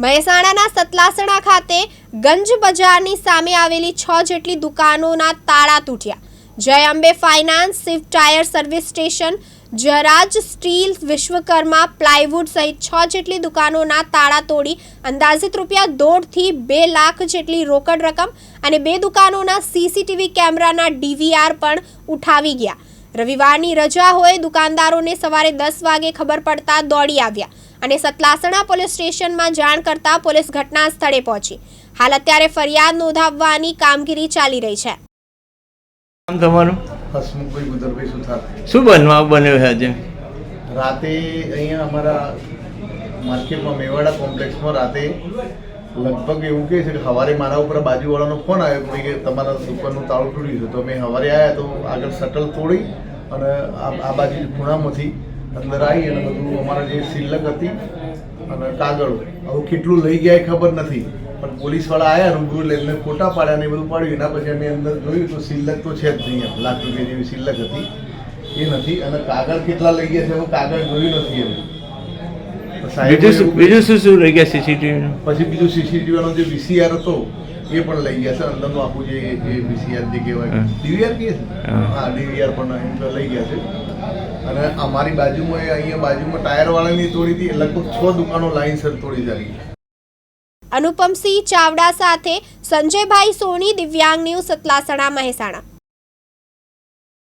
મહેસાણાના સતલાસણા ખાતે ગંજ બજારની સામે આવેલી છ જેટલી દુકાનોના તાળા તૂટ્યા. Jay Ambe finance Swift tyre service station, જરાજ steel Vishwakarma plywood સહિત છ જેટલી દુકાનોના તાળા તોડી અંદાજિત રૂપિયા દોઢથી બે લાખ જેટલી રોકડ રકમ અને બે દુકાનોના સીસીટીવી કેમેરાના ડીવીઆર પણ ઉઠાવી ગયા. રવિવારની રજા હોય દુકાનદારોને સવારે દસ વાગે ખબર પડતા દોડી આવ્યા. અને સતલાસણા પોલીસ સ્ટેશનમાં જાણ કરતા પોલીસ ઘટના સ્થળે પહોંચી. હાલ અત્યારે ફરિયાદ નોંધાવવાની કામગીરી ચાલી રહી છે. તમારું? હસમુખભાઈ ગુદરભાઈ સુથાર. શું બનવા બન્યો છે આજે? રાતે અહીંયા અમારા માર્કેટમાં મેવાડા કોમ્પ્લેક્સમાં રાતે લગભગ એવું કહે છે કે સવારે મારા ઉપર બાજુવાળાનો ફોન આવ્યો કે ભાઈ કે તમારા દુકાનનું તાળું તૂટ્યું છે. તો મેં સવારે આવ્યા તો આગળ શટલ તોડી અને આ આ બાજુ ખૂણામાંથી અંદર આવી અને બધું અમારા જે સિલ્લક હતી અને કાગળો આવું કેટલું લઈ ગયા એ ખબર નથી. પણ પોલીસવાળા આવ્યા રૂબરૂ લઈને ફોટા પાડ્યા ને બધું પાડ્યું. એના પછી અમે અંદર જોયું તો સિલક તો છે જ નહીં એમ. લાખ રૂપિયા જેવી સિલ્લક હતી. એ નથી. અને કાગળ કેટલા લઈ ગયા છે એવું કાગળ જોયું નથી એમ. બીજું શું શું રહી ગયા સીસીટીવી પછી બીજું સીસીટીવી નો જે વીસીઆર હતો એ પણ લઈ ગયા છે. અંદરનું આખું જે જે વીસીઆર જે કહેવાય. ડીવીઆર કહે છે? હા. હા ડીવીઆર પણ એમ લઈ ગયા છે. અને અમારી બાજુમાં અહીંયા બાજુમાં ટાયર વાળાની તોડી હતી લગભગ છ દુકાનો લાઈનસર તોડી જારી. અનુપમસિંહ ચાવડા સાથે સંજયભાઈ સોની, દિવ્યાંગ ન્યૂઝ સતલાસણા મહેસાણા.